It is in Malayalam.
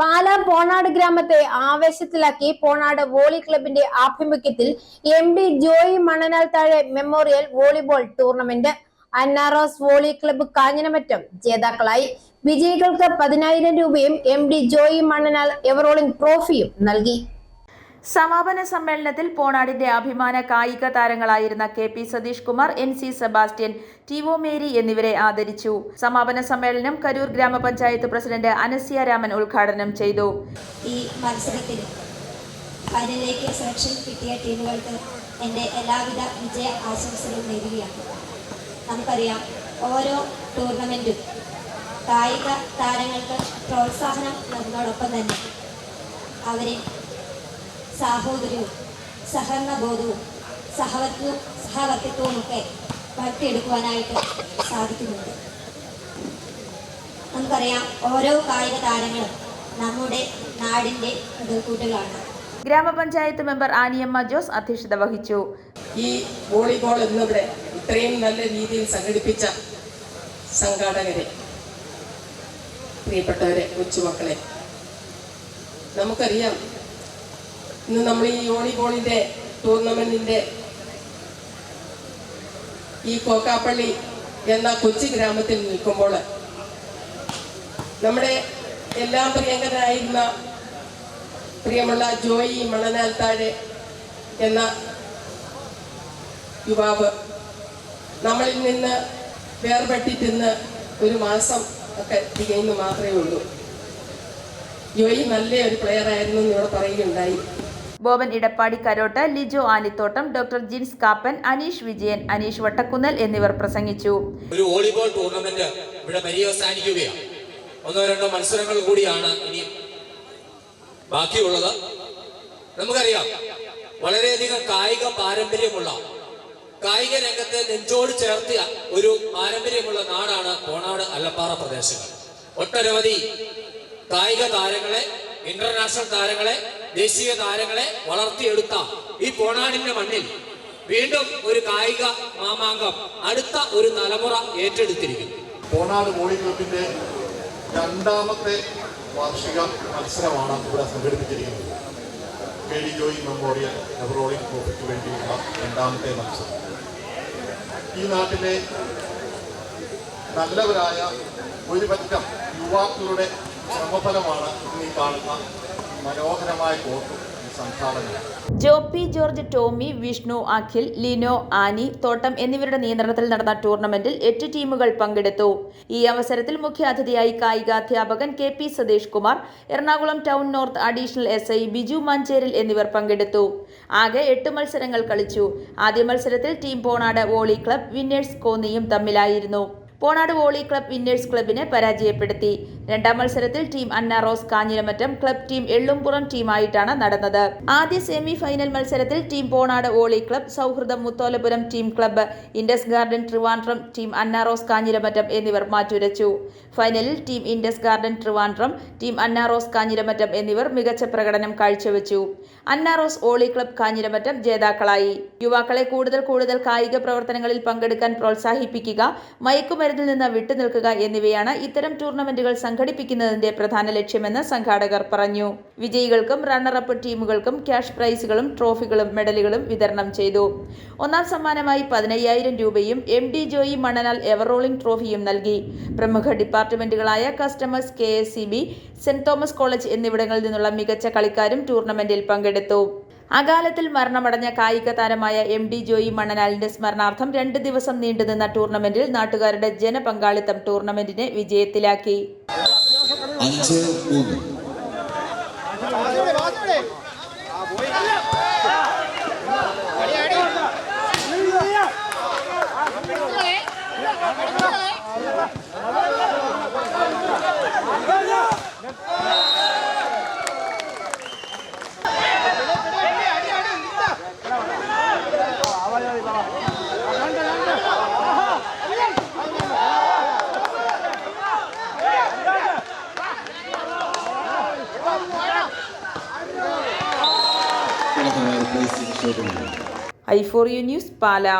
പാലാ പോണാട് ഗ്രാമത്തെ ആവേശത്തിലാക്കി പോണാട് വോളി ക്ലബിന്റെ ആഭിമുഖ്യത്തിൽ എം ഡി ജോയി മണനാൽ താഴെ memorial volleyball tournament. Annarose volley club Kanjiramattom ജേതാക്കളായി. വിജയികൾക്ക് പതിനായിരം രൂപയും M D Joy Mananal ever rolling ട്രോഫിയും നൽകി. സമാപന സമ്മേളനത്തിൽ പോണാടിന്റെ അഭിമാന കായിക താരങ്ങളായിരുന്ന K P Satheesh Kumar N C Sebastian T Mary എന്നിവരെ ആദരിച്ചു. സമാപന സമ്മേളനം കരൂർ ഗ്രാമപഞ്ചായത്ത് പ്രസിഡന്റ് അനസ്യ രാമൻ ഉദ്ഘാടനം ചെയ്തു. ഈ മത്സരത്തിൽ ഫൈനലിലേക്ക് സെലക്ഷൻ കിട്ടിയ ടീമുകൾക്ക് എന്റെ എല്ലാവിധ വിജയ ആശംസകളും നേരുകയാണ്. നമുക്കറിയാം ഓരോ ടൂർണമെന്റും കായിക താരങ്ങൾക്ക് പ്രോത്സാഹനം നൽകുന്നതോടൊപ്പം തന്നെ അവരെ സാഹോദര്യവും സഹകരണബോധവും സഹവർത്തിത്വവും ഒക്കെ വളർത്തിയെടുക്കുവാനായിട്ട് സാധിക്കുന്നുണ്ട്. നമുക്കറിയാം ഓരോ കായിക താരങ്ങളും നമ്മുടെ നാടിന്റെ മുതൽക്കൂട്ടുകളാണ്. ഗ്രാമപഞ്ചായത്ത് മെമ്പർ ആനിയമ്മ ജോസ് അധ്യക്ഷത വഹിച്ചു. ഈ വോളിബോൾ എന്നിവിടെ ഇത്രയും നല്ല രീതിയിൽ സംഘടിപ്പിച്ച സംഘാടകരെ പ്രിയപ്പെട്ടവരെ കൊച്ചുമക്കളെ നമുക്കറിയാം ഇന്ന് നമ്മൾ ഈ വോളിബോളിന്റെ ടൂർണമെന്റിന്റെ ഈ കോക്കാപ്പള്ളി എന്ന കൊച്ചി ഗ്രാമത്തിൽ നിൽക്കുമ്പോൾ നമ്മുടെ എല്ലാം പ്രിയങ്കരായിരുന്ന പ്രിയമുള്ള ജോയി മണനാൽ താഴെ എന്ന യുവാവ് നമ്മളിൽ നിന്ന് വേർപെട്ടിട്ടിന്ന് ഒരു മാസം ഒക്കെ തികയുന്നു മാത്രമേ ഉള്ളൂ. ജോയി നല്ല ഒരു പ്ലെയർ ആയിരുന്നു എന്ന് ഇവിടെ പറയുകയുണ്ടായി. ബോബൻ ഇടപ്പാടി കരോട്ട് ലിജോ ആനിത്തോട്ടം ഡോക്ടർ ജിൻസ് കാപ്പൻ അനീഷ് വിജയൻ അനീഷ് വട്ടക്കുന്നൽ എന്നിവർ പ്രസംഗിച്ചു. ഒരു വോളിബോൾ ടൂർണമെന്റ് ഇവിടെ പര്യവസാനിക്കുകയാണ്. ഒന്നോ രണ്ടോ മത്സരങ്ങൾ കൂടിയാണ് ഇനി ബാക്കിയുള്ളത്. നമുക്കറിയാം വളരെയധികം കായിക പാരമ്പര്യമുള്ള കായിക രംഗത്തെ നെഞ്ചോട് ചേർത്തിയ ഒരു പാരമ്പര്യമുള്ള നാടാണ് കോണാട് അല്ലപ്പാറ പ്രദേശങ്ങൾ. ഒട്ടനവധി കായിക താരങ്ങളെ ഇന്റർനാഷണൽ താരങ്ങളെ ദേശീയ താരങ്ങളെ വളർത്തിയെടുത്ത ഈ പോണാടിന്റെ മണ്ണിൽ. വീണ്ടും ഒരു കായിക മാമാങ്കം അടുത്ത ഒരു തലമുറ ഏറ്റെടുത്തിരിക്കുന്നു. പോണാട് ബോളി ക്ലബിന്റെ രണ്ടാമത്തെ വാർഷിക മത്സരമാണ് ഇവിടെ സംഘടിപ്പിച്ചിരിക്കുന്നത്. K D Joy memorial ever rolling ട്രോഫിക്ക് വേണ്ടിയുള്ള രണ്ടാമത്തെ മത്സരം. ഈ നാട്ടിലെ നല്ലവരായ ഒരു പറ്റം യുവാക്കളുടെ ശ്രമഫലമാണ് ഇന്ന് ഈ കാണുന്ന മനോഹരമായ സംഘാടനവും ജോപ്പി ജോർജ് ടോമി വിഷ്ണു അഖിൽ ലിനോ ആനി തോട്ടം എന്നിവരുടെ നിയന്ത്രണത്തിൽ നടന്ന ടൂർണമെന്റിൽ എട്ട് ടീമുകൾ പങ്കെടുത്തു. ഈ അവസരത്തിൽ മുഖ്യാതിഥിയായി കായികാധ്യാപകൻ K P Satheesh Kumar Ernakulam town north additional S I Biju Mancheril എന്നിവർ പങ്കെടുത്തു. ആകെ എട്ട് മത്സരങ്ങൾ കളിച്ചു. ആദ്യ മത്സരത്തിൽ team Ponad volley club winners കോന്നിയും തമ്മിലായിരുന്നു. പോണാട് വോളി ക്ലബ് വിന്നേഴ്സ് ക്ലബിനെ പരാജയപ്പെടുത്തി. രണ്ടാം മത്സരത്തിൽ team Annarose Kanjiramattom club team Ellumpuram ടീമായിട്ടാണ് നടന്നത്. ആദ്യ സെമി ഫൈനൽ മത്സരത്തിൽ ടീം പോണാട് വോളി ക്ലബ് സൗഹൃദം Mutholapuram team club Indus garden Trivandrum team Annarose Kanjiramattom എന്നിവർ മാറ്റുരച്ചു. ഫൈനലിൽ team Indus garden Trivandrum team Annarose Kanjiramattom എന്നിവർ മികച്ച പ്രകടനം കാഴ്ചവെച്ചു. അന്നാറോസ് ഓളി ക്ലബ് കാഞ്ഞിരമറ്റം ജേതാക്കളായി. യുവാക്കളെ കൂടുതൽ കൂടുതൽ കായിക പ്രവർത്തനങ്ങളിൽ പങ്കെടുക്കാൻ പ്രോത്സാഹിപ്പിക്കുക മയക്കുമരുന്നിൽ നിന്ന് വിട്ടുനിൽക്കുക എന്നിവയാണ് ഇത്തരം ടൂർണമെന്റുകൾ സംഘടിപ്പിക്കുന്നതിന്റെ പ്രധാന ലക്ഷ്യമെന്ന് സംഘാടകർ പറഞ്ഞു. വിജയികൾക്കും റണ്ണറപ്പ് ടീമുകൾക്കും ക്യാഷ് പ്രൈസുകളും ട്രോഫികളും മെഡലുകളും വിതരണം ചെയ്തു. ഒന്നാം സമ്മാനമായി പതിനയ്യായിരം രൂപയും M D Joy Mananal ever rolling ട്രോഫിയും നൽകി. പ്രമുഖ ഡിപ്പാർട്ട്മെന്റുകളായ customers K S C B saint Thomas college എന്നിവിടങ്ങളിൽ നിന്നുള്ള മികച്ച കളിക്കാരും ടൂർണമെന്റിൽ പങ്കെടുത്തു. അകാലത്തിൽ മരണമടഞ്ഞ കായിക താരമായ എം ഡി ജോയി മണ്ണനാലിന്റെ സ്മരണാർത്ഥം രണ്ട് ദിവസം നീണ്ടുനിന്ന ടൂർണമെന്റിൽ നാട്ടുകാരുടെ ജനപങ്കാളിത്തം ടൂർണമെന്റിനെ വിജയത്തിലാക്കി. I four U news Pala.